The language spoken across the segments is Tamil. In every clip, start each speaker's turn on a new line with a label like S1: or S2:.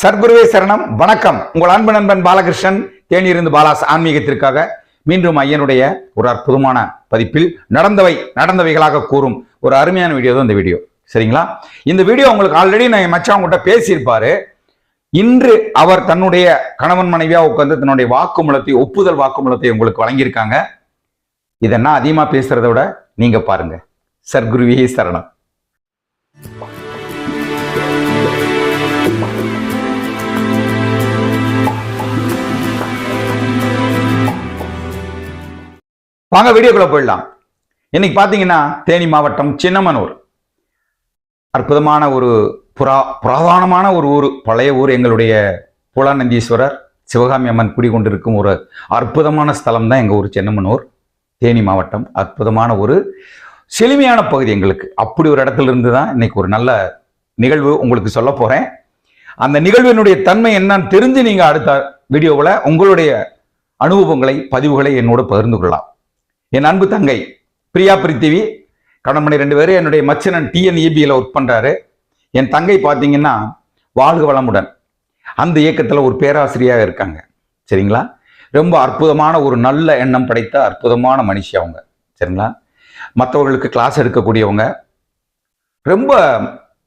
S1: சர்க்குருவே சரணம். வணக்கம். உங்கள் அன்பு நண்பன் பாலகிருஷ்ணன். தேனியிருந்து பாலாஸ் ஆன்மீகத்திற்காக மீண்டும் ஐயனுடைய ஒரு அற்புதமான பதிப்பில் நடந்தவை நடந்தவைகளாக கூறும் ஒரு அருமையான வீடியோ தான் இந்த வீடியோ சரிங்களா? இந்த வீடியோ உங்களுக்கு ஆல்ரெடி நான் என் மச்சான் உங்கள்கிட்ட பேசியிருப்பாரு. இன்று அவர் தன்னுடைய கணவன் மனைவியா உட்கார்ந்து தன்னுடைய வாக்குமூலத்தை ஒப்புதல் வாக்குமூலத்தை உங்களுக்கு வழங்கியிருக்காங்க. இதை நான் அதிகமா பேசுறதை விட நீங்க பாருங்க. சர்க்குருவியே சரணம். வாங்க வீடியோக்குள்ள போயிடலாம். இன்னைக்கு பாத்தீங்கன்னா தேனி மாவட்டம் சின்னமனூர். அற்புதமான ஒரு புரா புராதனமான ஒரு ஊர். பழைய ஊர் எங்களுடைய புலாநந்தீஸ்வரர் சிவகாமி அம்மன் குடிகொண்டிருக்கும் ஒரு அற்புதமான ஸ்தலம் தான் எங்கள் ஊர் சின்னமனூர். தேனி மாவட்டம் அற்புதமான ஒரு செழுமையான பகுதி எங்களுக்கு. அப்படி ஒரு இடத்துல இருந்து தான் இன்னைக்கு ஒரு நல்ல நிகழ்வு உங்களுக்கு சொல்ல போகிறேன் அந்த நிகழ்வினுடைய தன்மை என்னன்னு தெரிஞ்சு நீங்கள் அடுத்த வீடியோவில் உங்களுடைய அனுபவங்களை பதிவுகளை என்னோடு பகிர்ந்து கொள்ளலாம். என் அன்பு தங்கை பிரியா பிரித்திவி. கணவன் ரெண்டு பேரும் என்னுடைய மச்சனன் டிஎன்இபியில் ஒர்க் பண்ணுறாரு என் தங்கை பார்த்தீங்கன்னா வாழ்க வளமுடன். அந்த இயக்கத்தில் ஒரு பேராசிரியாக இருக்காங்க. சரிங்களா? ரொம்ப அற்புதமான ஒரு நல்ல எண்ணம் படைத்த அற்புதமான மனுஷி அவங்க. சரிங்களா? மற்றவர்களுக்கு கிளாஸ் எடுக்கக்கூடியவங்க. ரொம்ப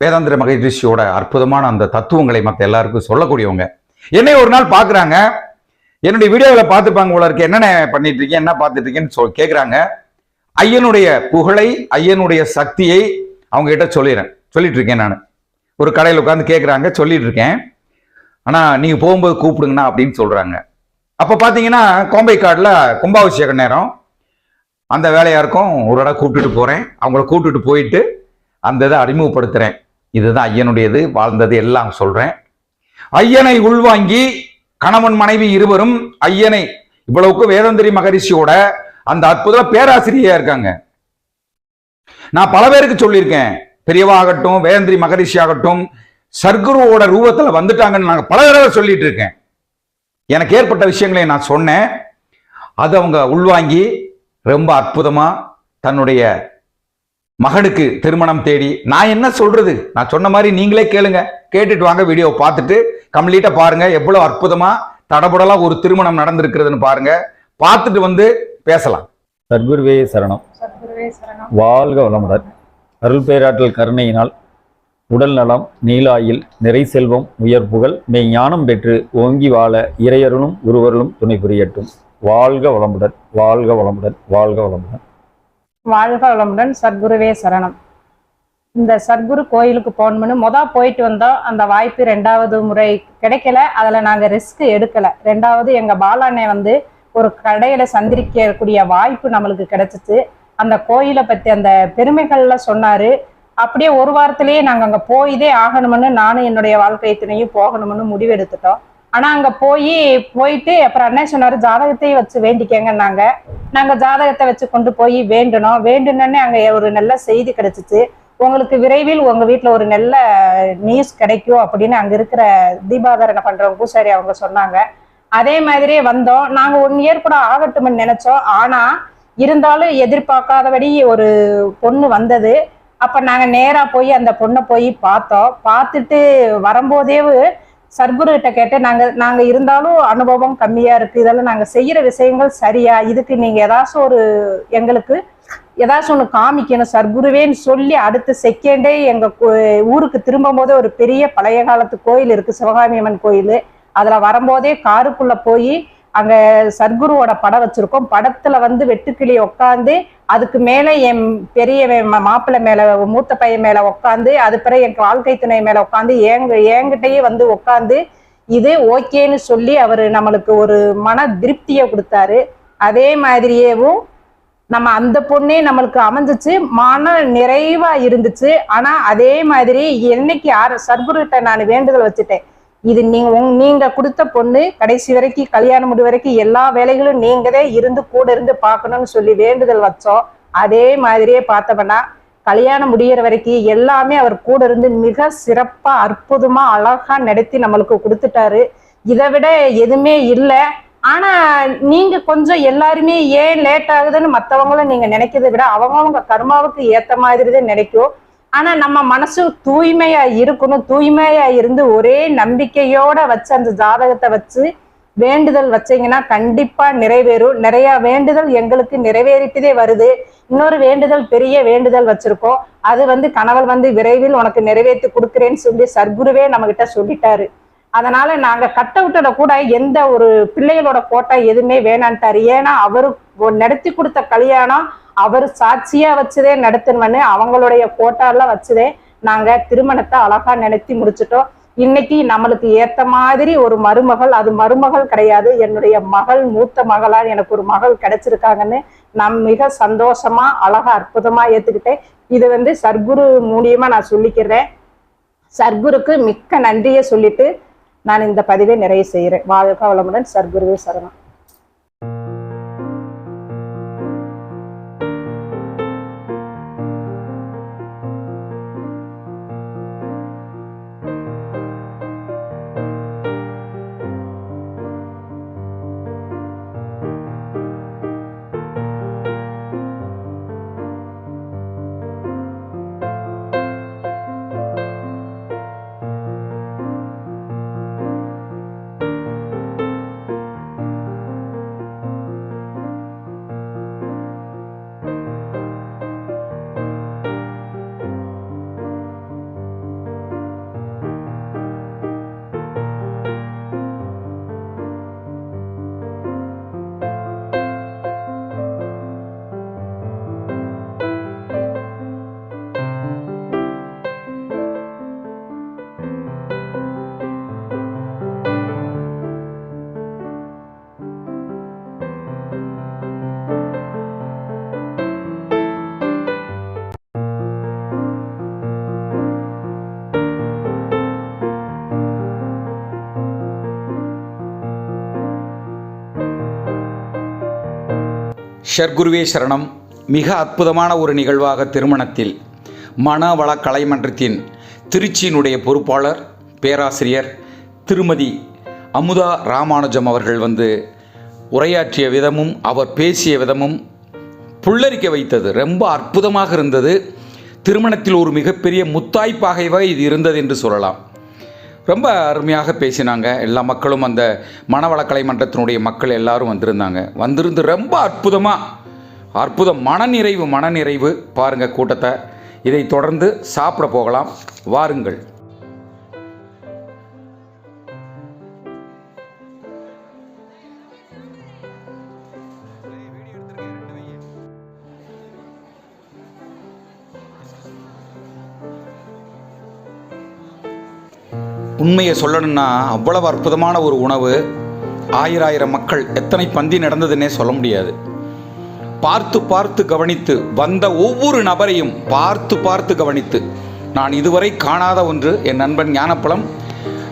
S1: வேதாந்திர மகரிஷியோட அற்புதமான அந்த தத்துவங்களை மற்ற எல்லாருக்கும் சொல்லக்கூடியவங்க. என்னை ஒரு நாள் பார்க்குறாங்க என்னுடைய வீடியோவில் பார்த்துப்பாங்க போல இருக்கு. என்னென்ன பண்ணிட்டு இருக்கேன் என்ன பார்த்துட்டு இருக்கேன்னு சொல் கேட்குறாங்க ஐயனுடைய புகழை ஐயனுடைய சக்தியை அவங்க கிட்ட சொல்லிடுறேன் சொல்லிட்டு இருக்கேன் நான். ஒரு கடையில் உட்காந்து கேட்குறாங்க சொல்லிட்டு இருக்கேன். ஆனால் நீங்கள் போகும்போது கூப்பிடுங்கண்ணா அப்படின்னு சொல்கிறாங்க அப்போ பார்த்தீங்கன்னா கோம்பைக்காடில் கும்பாபிஷேக நேரம். அந்த வேலையாக இருக்கும். ஒரு இடம் கூப்பிட்டுட்டு போகிறேன் அவங்கள கூப்பிட்டுட்டு போயிட்டு அந்த இதை அறிமுகப்படுத்துகிறேன் இதுதான் ஐயனுடையது வாழ்ந்தது எல்லாம் சொல்கிறேன் ஐயனை உள்வாங்கி கணவன் மனைவி இருவரும் ஐயனை இவ்வளவுக்கு வேதந்திரி மகரிஷியோட அந்த அற்புத பேராசிரியா இருக்காங்க. நான் பல பேருக்கு சொல்லியிருக்கேன் பெரியவா ஆகட்டும் வேதந்திரி மகரிஷி ஆகட்டும் சர்க்குருவோட ரூபத்தில் வந்துட்டாங்கன்னு நாங்கள் பல தடவை சொல்லிட்டு இருக்கேன் எனக்கு ஏற்பட்ட விஷயங்களை நான் சொன்னேன். அது அவங்க உள்வாங்கி ரொம்ப அற்புதமாக தன்னுடைய மகனுக்கு திருமணம் தேடி நான் என்ன சொல்றது? நான் சொன்ன மாதிரி நீங்களே கேளுங்க. கேட்டுட்டு வாங்க வீடியோ பார்த்துட்டு கம்ப்ளீட்டா பாருங்க. எவ்வளவு அற்புதமா தடபுடலா ஒரு திருமணம் நடந்திருக்கிறதுன்னு பாருங்க. பார்த்துட்டு வந்து பேசலாம்.
S2: சர்க்குருவே சரணம்.
S3: சத்குருவே சரணம்.
S2: வாழ்க வளமுடன். அருள் பேராற்றல் கருணையினால் உடல் நலம் நீலாயில் நிறை செல்வம் உயர் புகழ் மெய் ஞானம் பெற்று ஓங்கி வாழ இறையருளும் குருவருளும் துணை புரியட்டும். வாழ்க வளமுடன் வாழ்க வளமுடன் வாழ்க வளமுடன்.
S3: வாழ்க வளமுடன். சத்குருவே சரணம். இந்த சத்குரு கோயிலுக்கு போகணும்னு மொதல் போயிட்டு வந்தோம் அந்த வாய்ப்பு ரெண்டாவது முறை கிடைக்கல. அதில் நாங்கள் ரிஸ்க் எடுக்கலை. ரெண்டாவது எங்கள் பாலாண்ணே வந்து ஒரு கடையில் சந்திரிக்கக்கூடிய வாய்ப்பு நம்மளுக்கு கிடைச்சிச்சு. அந்த கோயிலை பற்றி அந்த பெருமைகள்ல சொன்னார். அப்படியே ஒரு வாரத்திலேயே நாங்கள் அங்கே போய்தே ஆகணும்னு நானும் என்னுடைய வாழ்க்கை துணையும் போகணும்னு முடிவெடுத்துட்டோம். ஆனால் அங்கே போய் போயிட்டு அப்புறம் அண்ணன் சொன்னார் ஜாதகத்தையும் வச்சு வேண்டிக்கங்கன்னாங்க நாங்கள் ஜாதகத்தை வச்சு கொண்டு போய் வேண்டணும். வேண்டுனோடனே அங்கே ஒரு நல்ல செய்தி கிடைச்சிச்சு. உங்களுக்கு விரைவில் உங்க வீட்டுல ஒரு நல்ல நியூஸ் கிடைக்கும் அப்படின்னு அங்க இருக்கிற தீபாதாரணை பண்றவங்க பூசாரி அவங்க சொன்னாங்க. அதே மாதிரியே வந்தோம். நாங்க ஒன் இயர் கூட ஆகட்டும்னு நினைச்சோம். ஆனா இருந்தாலும் எதிர்பார்க்காதபடி ஒரு பொண்ணு வந்தது. அப்ப நாங்க நேரா போய் அந்த பொண்ணை போய் பார்த்தோம். பார்த்துட்டு வரும்போதே சர்க்குரு கேட்டேன் கேட்டு நாங்க நாங்க இருந்தாலும் அனுபவம் கம்மியா இருக்கு. இதெல்லாம் நாங்க செய்யற விஷயங்கள் சரியா? இதுக்கு நீங்க ஏதாச்சும் ஒரு எங்களுக்கு ஏதாச்சும் ஒன்று காமிக்கணும். சர்க்குருவேன்னு சொல்லி அடுத்த செகண்டே எங்க ஊருக்கு திரும்பும் போதே ஒரு பெரிய பழைய காலத்து கோயில் இருக்கு. சிவகாமி அம்மன் கோயில். அதுல வரும்போதே காருக்குள்ள போய் அங்க சர்க்குருவோட படம் வச்சிருக்கோம். படத்துல வந்து வெட்டுக்கிளி உட்காந்து அதுக்கு மேல என் பெரிய மா- மாப்பிள்ளை மேல மூத்த பையன் மேல உட்காந்து அது பிறகு என் வாழ்க்கை துணை மேல உட்காந்து ஏங்க ஏங்கிட்டயே வந்து உட்காந்து இது ஓகேன்னு சொல்லி அவரு நம்மளுக்கு ஒரு மன திருப்தியை கொடுத்தாரு. அதே மாதிரியேவும் நம்ம அந்த பொண்ணே நம்மளுக்கு அமைஞ்சிச்சு மன நிறைவா இருந்துச்சு. ஆனா அதே மாதிரி என்னைக்கு யார் சர்க்குருகிட்ட நான் வேண்டுதல் வச்சுட்டேன் இது நீங்க நீங்க கொடுத்த பொண்ணு கடைசி வரைக்கும் கல்யாணம் முடி வரைக்கும் எல்லா வேலைகளும் நீங்கதே இருந்து கூட இருந்து பார்க்கணும்னு சொல்லி வேண்டுதல் வச்சோம். அதே மாதிரியே பார்த்தோம்னா கல்யாணம் முடிகிற வரைக்கும் எல்லாமே அவர் கூட இருந்து மிக சிறப்பா அற்புதமா அழகா நடத்தி நம்மளுக்கு கொடுத்துட்டாரு. இதை விட எதுவுமே இல்லை. ஆனா நீங்க கொஞ்சம் எல்லாருமே ஏன் லேட் ஆகுதுன்னு மத்தவங்களும் நீங்க நினைக்கிறத விட அவங்கவங்க கர்மாவுக்கு ஏத்த மாதிரி தான் நினைக்கும். ஆனா நம்ம மனசு தூய்மையா இருக்கணும். தூய்மையா இருந்து ஒரே நம்பிக்கையோட வச்சு அந்த ஜாதகத்தை வச்சு வேண்டுதல் வச்சீங்கன்னா கண்டிப்பா நிறைவேறும். நிறைய வேண்டுதல் எங்களுக்கு நிறைவேறிட்டதே வருது. இன்னொரு வேண்டுதல் பெரிய வேண்டுதல் வச்சிருக்கோம். அது வந்து கணவன் வந்து விரைவில் உனக்கு நிறைவேற்றி கொடுக்குறேன்னு சொல்லி சர்க்குருவே நம்ம கிட்ட சொல்லிட்டாரு. அதனால நாங்க கட் கூட எந்த ஒரு பிள்ளைகளோட போட்டோ எதுவுமே வேணான்ட்டாரு. ஏன்னா அவரு ஒ- நடத்தி கொடுத்த கல்யாணம் அவர் சாட்சியா வச்சதே நடத்தணும்னு அவங்களுடைய போட்டோ எல்லாம் வச்சதே நாங்க திருமணத்தை அழகா நினைத்தி முடிச்சிட்டோம். இன்னைக்கு நம்மளுக்கு ஏத்த மாதிரி ஒரு மருமகள் அது மருமகள் கிடையாது. என்னுடைய மகள் மூத்த மகளா எனக்கு ஒரு மகள் கிடைச்சிருக்காங்கன்னு நான் மிக சந்தோஷமா அழகா அற்புதமா ஏத்துக்கிட்டேன். இது வந்து சர்க்குரு மூலியமா நான் சொல்லிக்கிறேன். சர்க்குருக்கு மிக்க நன்றியை சொல்லிட்டு நான் இந்த பதிவை நிறைவு செய்கிறேன். வாழ்க வளமுடன் சர்க்குருவே சரணம்.
S1: ஷர்குருவே சரணம். மிக அற்புதமான ஒரு நிகழ்வாக திருமணத்தில் மனவள கலைமன்றத்தின் திருச்சியினுடைய பொறுப்பாளர் பேராசிரியர் திருமதி அமுதா ராமானுஜம் அவர்கள் வந்து உரையாற்றிய விதமும் அவர் பேசிய விதமும் புல்லரிக்க வைத்தது. ரொம்ப அற்புதமாக இருந்தது. திருமணத்தில் ஒரு மிகப்பெரிய முத்தாய்ப்பாகவே இது இருந்தது என்று சொல்லலாம். ரொம்ப அருமையாக பேசினாங்க. எல்லா மக்களும் அந்த மனவளக்கலை மன்றத்தினுடைய மக்கள் எல்லாரும் வந்திருந்தாங்க. வந்திருந்து ரொம்ப அற்புதமாக அற்புதம் மனநிறைவு மனநிறைவு பாருங்கள் கூட்டத்தை. இதை தொடர்ந்து சாப்பிட போகலாம். வாருங்கள். உண்மையை சொல்லணும்னா அவ்வளவு அற்புதமான ஒரு உணவு. ஆயிராயிரம் மக்கள் எத்தனை பந்தி நடந்ததுன்னே சொல்ல முடியாது. பார்த்து பார்த்து கவனித்து வந்த ஒவ்வொரு நபரையும் பார்த்து பார்த்து கவனித்து. நான் இதுவரை காணாத ஒன்று என் நண்பன் ஞானப்பழம்.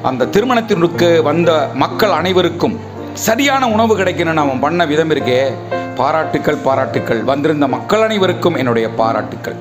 S1: அந்த திருமணத்தினருக்கு வந்த மக்கள் அனைவருக்கும் சரியான உணவு கிடைக்கணும்னு அவன் பண்ண விதம் இருக்கே. பாராட்டுக்கள் பாராட்டுக்கள். வந்திருந்த மக்கள் அனைவருக்கும் என்னுடைய பாராட்டுக்கள்.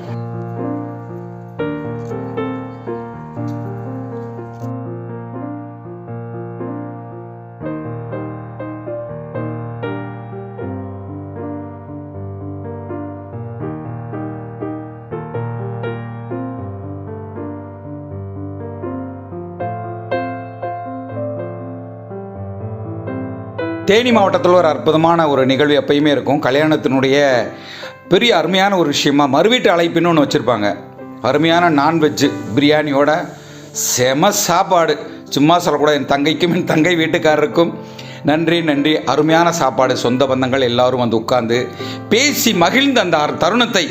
S1: தேனி மாவட்டத்தில் ஒரு அற்புதமான ஒரு நிகழ்வு எப்பயுமே இருக்கும். கல்யாணத்தினுடைய பெரிய அருமையான ஒரு விஷயமா மறுவீட்டு அழைப்புன்னு ஒன்று வச்சுருப்பாங்க. அருமையான நான்வெஜ்ஜு பிரியாணியோட செம சாப்பாடு. சும்மா சொல்லக்கூடாது என் தங்கைக்கும் என் தங்கை வீட்டுக்காரருக்கும். நன்றி நன்றி. அருமையான சாப்பாடு. சொந்த பந்தங்கள் எல்லாரும் வந்து உட்காந்து பேசி மகிழ்ந்த அந்த அரு- தருணத்தை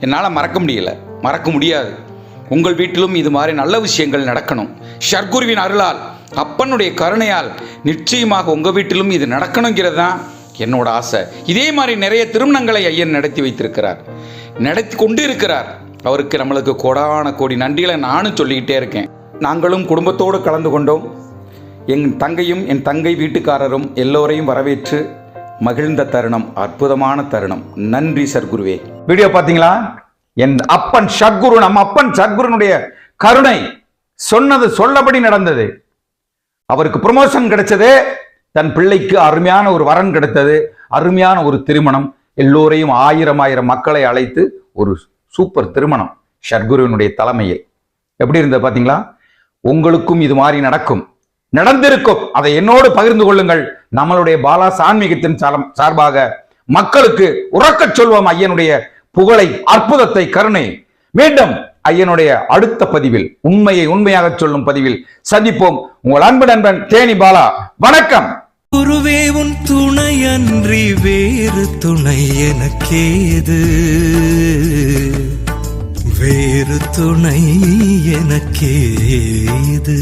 S1: என்னால் மறக்க முடியல. மறக்க முடியாது. உங்கள் வீட்டிலும் இது மாதிரி நல்ல விஷயங்கள் நடக்கணும். ஷர்குருவின் அருளால் அப்பனுடைய கருணையால் நிச்சயமாக உங்கள் வீட்டிலும் இது நடக்கணுங்கிறது தான் என்னோட ஆசை. இதே மாதிரி நிறைய திருமணங்களை ஐயன் நடத்தி வைத்திருக்கிறார். நடத்தி கொண்டு இருக்கிறார் அவருக்கு நம்மளுக்கு கோடான கோடி நன்றிகளை நானும் சொல்லிக்கிட்டே இருக்கேன். நாங்களும் குடும்பத்தோடு கலந்து கொண்டோம். என் தங்கையும் என் தங்கை வீட்டுக்காரரும் எல்லோரையும் வரவேற்று மகிழ்ந்த தருணம் அற்புதமான தருணம். நன்றி சர்க்குருவே வீடியோ பார்த்தீங்களா? என் அப்பன் சத்குரு நம் அப்பன் சத்குருனுடைய கருணை சொன்னது சொல்லபடி நடந்தது. அவருக்கு ப்ரமோஷன் கிடைச்சது. தன் பிள்ளைக்கு அருமையான ஒரு வரன் கிடைத்தது. அருமையான ஒரு திருமணம். எல்லோரையும் ஆயிரம் ஆயிரம் மக்களை அழைத்து ஒரு சூப்பர் திருமணம். ஷர்குருவினுடைய தலைமையில் எப்படி இருந்தது பார்த்தீங்களா உங்களுக்கும் இது மாதிரி நடக்கும். நடந்திருக்கும். அதை என்னோடு பகிர்ந்து கொள்ளுங்கள். நம்மளுடைய பாலா சான்மீகத்தின் சாலம் சார்பாக மக்களுக்கு உறக்கச் சொல்வோம். ஐயனுடைய புகழை அற்புதத்தை கருணை. மீண்டும் ஐயனுடைய அடுத்த பதிவில் உண்மையை உண்மையாக சொல்லும் பதிவில் சந்திப்போம். உங்கள் அன்பு நண்பன் தேனி பாலா. வணக்கம்.
S4: குருவே உன் துணையன்றி வேறு துணை எனக்கேது? வேறு துணை எனக்கேது?